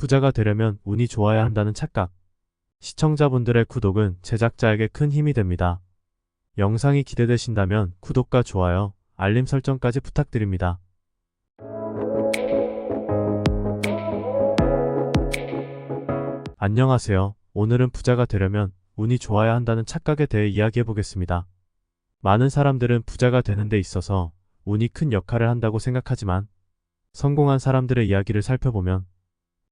부자가 되려면 운이 좋아야 한다는 착각. 시청자분들의 구독은 제작자에게 큰 힘이 됩니다. 영상이 기대되신다면 구독과 좋아요, 알림 설정까지 부탁드립니다. 안녕하세요. 오늘은 부자가 되려면 운이 좋아야 한다는 착각에 대해 이야기해 보겠습니다. 많은 사람들은 부자가 되는 데 있어서 운이 큰 역할을 한다고 생각하지만 성공한 사람들의 이야기를 살펴보면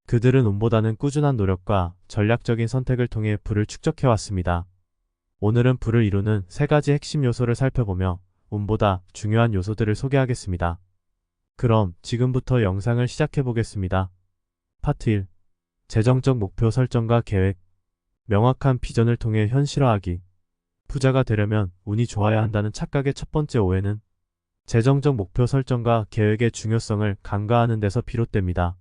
그들은 운보다는 꾸준한 노력과 전략적인 선택을 통해 부를 축적해 왔습니다. 오늘은 부를 이루는 세 가지 핵심 요소를 살펴보며 운보다 중요한 요소들을 소개하겠습니다. 그럼 지금부터 영상을 시작해 보겠습니다. 파트 1. 재정적 목표 설정과 계획. 명확한 비전을 통해 현실화하기. 부자가 되려면 운이 좋아야 한다는 착각의 첫 번째 오해는 재정적 목표 설정과 계획의 중요성을 간과하는 데서 비롯됩니다.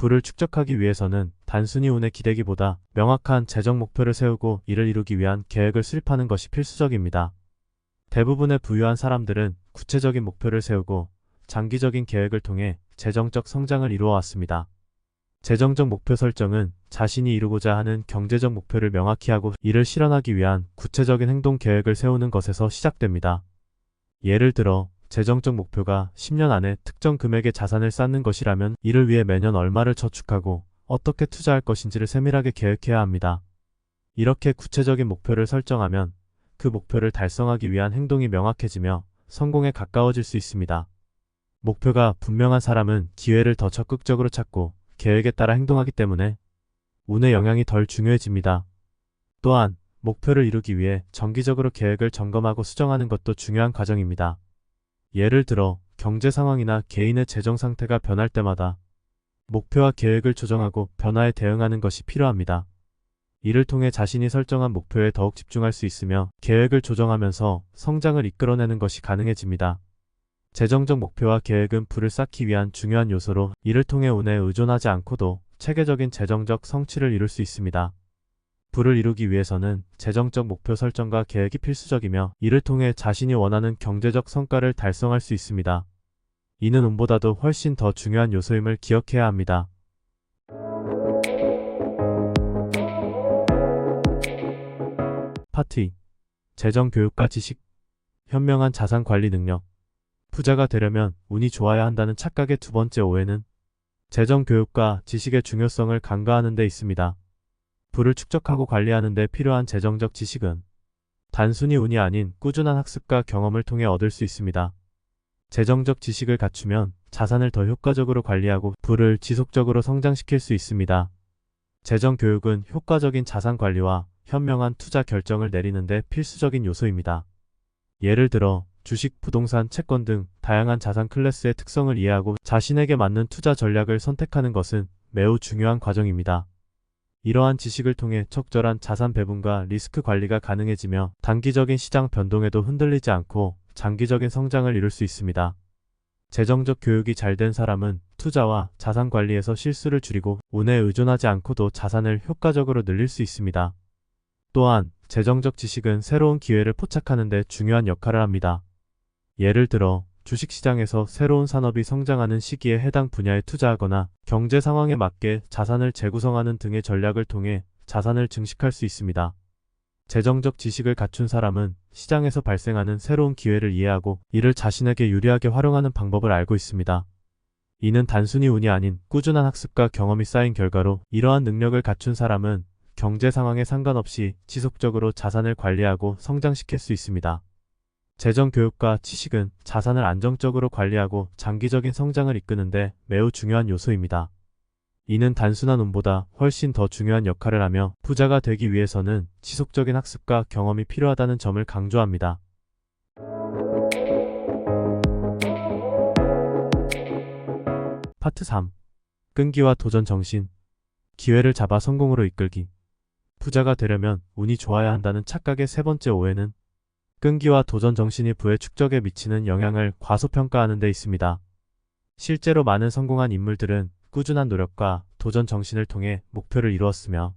부를 축적하기 위해서는 단순히 운에 기대기보다 명확한 재정 목표를 세우고 이를 이루기 위한 계획을 수립하는 것이 필수적입니다. 대부분의 부유한 사람들은 구체적인 목표를 세우고 장기적인 계획을 통해 재정적 성장을 이루어 왔습니다. 재정적 목표 설정은 자신이 이루고자 하는 경제적 목표를 명확히 하고 이를 실현하기 위한 구체적인 행동 계획을 세우는 것에서 시작됩니다. 예를 들어 재정적 목표가 10년 안에 특정 금액의 자산을 쌓는 것이라면 이를 위해 매년 얼마를 저축하고 어떻게 투자할 것인지를 세밀하게 계획해야 합니다. 이렇게 구체적인 목표를 설정하면 그 목표를 달성하기 위한 행동이 명확해지며 성공에 가까워질 수 있습니다. 목표가 분명한 사람은 기회를 더 적극적으로 찾고 계획에 따라 행동하기 때문에 운의 영향이 덜 중요해집니다. 또한 목표를 이루기 위해 정기적으로 계획을 점검하고 수정하는 것도 중요한 과정입니다. 예를 들어 경제 상황이나 개인의 재정 상태가 변할 때마다 목표와 계획을 조정하고 변화에 대응하는 것이 필요합니다. 이를 통해 자신이 설정한 목표에 더욱 집중할 수 있으며 계획을 조정하면서 성장을 이끌어내는 것이 가능해집니다. 재정적 목표와 계획은 부를 쌓기 위한 중요한 요소로 이를 통해 운에 의존하지 않고도 체계적인 재정적 성취를 이룰 수 있습니다. 부를 이루기 위해서는 재정적 목표 설정과 계획이 필수적이며 이를 통해 자신이 원하는 경제적 성과를 달성할 수 있습니다. 이는 운보다도 훨씬 더 중요한 요소임을 기억해야 합니다. 2. 재정 교육과 지식, 현명한 자산 관리 능력. 부자가 되려면 운이 좋아야 한다는 착각의 두 번째 오해는 재정 교육과 지식의 중요성을 간과하는 데 있습니다. 부를 축적하고 관리하는 데 필요한 재정적 지식은 단순히 운이 아닌 꾸준한 학습과 경험을 통해 얻을 수 있습니다. 재정적 지식을 갖추면 자산을 더 효과적으로 관리하고 부를 지속적으로 성장시킬 수 있습니다. 재정 교육은 효과적인 자산 관리와 현명한 투자 결정을 내리는데 필수적인 요소입니다. 예를 들어 주식, 부동산, 채권 등 다양한 자산 클래스의 특성을 이해하고 자신에게 맞는 투자 전략을 선택하는 것은 매우 중요한 과정입니다. 이러한 지식을 통해 적절한 자산 배분과 리스크 관리가 가능해지며 단기적인 시장 변동에도 흔들리지 않고 장기적인 성장을 이룰 수 있습니다. 재정적 교육이 잘 된 사람은 투자와 자산 관리에서 실수를 줄이고 운에 의존하지 않고도 자산을 효과적으로 늘릴 수 있습니다. 또한 재정적 지식은 새로운 기회를 포착하는 데 중요한 역할을 합니다. 예를 들어 주식시장에서 새로운 산업이 성장하는 시기에 해당 분야에 투자하거나 경제 상황에 맞게 자산을 재구성하는 등의 전략을 통해 자산을 증식할 수 있습니다. 재정적 지식을 갖춘 사람은 시장에서 발생하는 새로운 기회를 이해하고 이를 자신에게 유리하게 활용하는 방법을 알고 있습니다. 이는 단순히 운이 아닌 꾸준한 학습과 경험이 쌓인 결과로 이러한 능력을 갖춘 사람은 경제 상황에 상관없이 지속적으로 자산을 관리하고 성장시킬 수 있습니다. 재정 교육과 지식은 자산을 안정적으로 관리하고 장기적인 성장을 이끄는데 매우 중요한 요소입니다. 이는 단순한 운보다 훨씬 더 중요한 역할을 하며 부자가 되기 위해서는 지속적인 학습과 경험이 필요하다는 점을 강조합니다. 파트 3. 끈기와 도전 정신. 기회를 잡아 성공으로 이끌기. 부자가 되려면 운이 좋아야 한다는 착각의 세 번째 오해는 끈기와 도전 정신이 부의 축적에 미치는 영향을 과소평가하는 데 있습니다. 실제로 많은 성공한 인물들은 꾸준한 노력과 도전 정신을 통해 목표를 이루었으며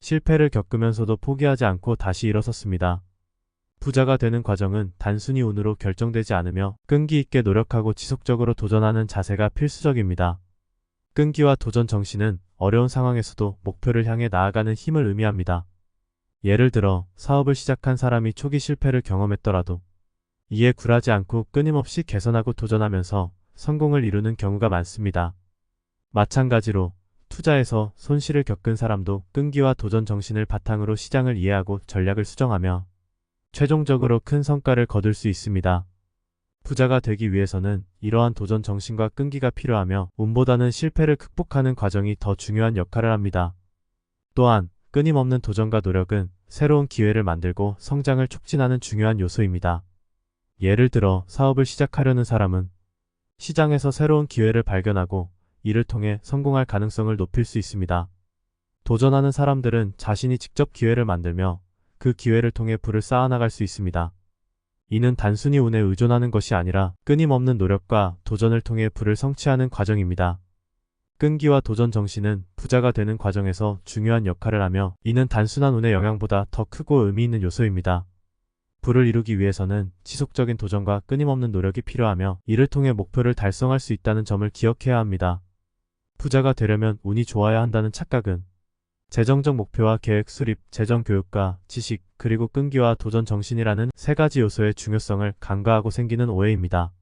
실패를 겪으면서도 포기하지 않고 다시 일어섰습니다. 부자가 되는 과정은 단순히 운으로 결정되지 않으며 끈기 있게 노력하고 지속적으로 도전하는 자세가 필수적입니다. 끈기와 도전 정신은 어려운 상황에서도 목표를 향해 나아가는 힘을 의미합니다. 예를 들어 사업을 시작한 사람이 초기 실패를 경험했더라도 이에 굴하지 않고 끊임없이 개선하고 도전하면서 성공을 이루는 경우가 많습니다. 마찬가지로 투자에서 손실을 겪은 사람도 끈기와 도전 정신을 바탕으로 시장을 이해하고 전략을 수정하며 최종적으로 큰 성과를 거둘 수 있습니다. 부자가 되기 위해서는 이러한 도전 정신과 끈기가 필요하며 운보다는 실패를 극복하는 과정이 더 중요한 역할을 합니다. 또한 끊임없는 도전과 노력은 새로운 기회를 만들고 성장을 촉진하는 중요한 요소입니다. 예를 들어 사업을 시작하려는 사람은 시장에서 새로운 기회를 발견하고 이를 통해 성공할 가능성을 높일 수 있습니다. 도전하는 사람들은 자신이 직접 기회를 만들며 그 기회를 통해 부를 쌓아나갈 수 있습니다. 이는 단순히 운에 의존하는 것이 아니라 끊임없는 노력과 도전을 통해 부를 성취하는 과정입니다. 끈기와 도전 정신은 부자가 되는 과정에서 중요한 역할을 하며 이는 단순한 운의 영향보다 더 크고 의미 있는 요소입니다. 부를 이루기 위해서는 지속적인 도전과 끊임없는 노력이 필요하며 이를 통해 목표를 달성할 수 있다는 점을 기억해야 합니다. 부자가 되려면 운이 좋아야 한다는 착각은 재정적 목표와 계획 수립, 재정 교육과 지식, 그리고 끈기와 도전 정신이라는 세 가지 요소의 중요성을 간과하고 생기는 오해입니다.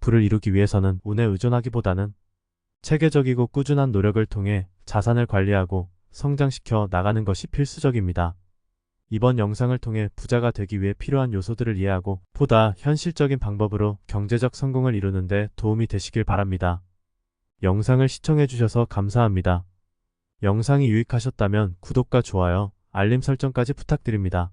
부를 이루기 위해서는 운에 의존하기보다는 체계적이고 꾸준한 노력을 통해 자산을 관리하고 성장시켜 나가는 것이 필수적입니다. 이번 영상을 통해 부자가 되기 위해 필요한 요소들을 이해하고 보다 현실적인 방법으로 경제적 성공을 이루는데 도움이 되시길 바랍니다. 영상을 시청해주셔서 감사합니다. 영상이 유익하셨다면 구독과 좋아요, 알림 설정까지 부탁드립니다.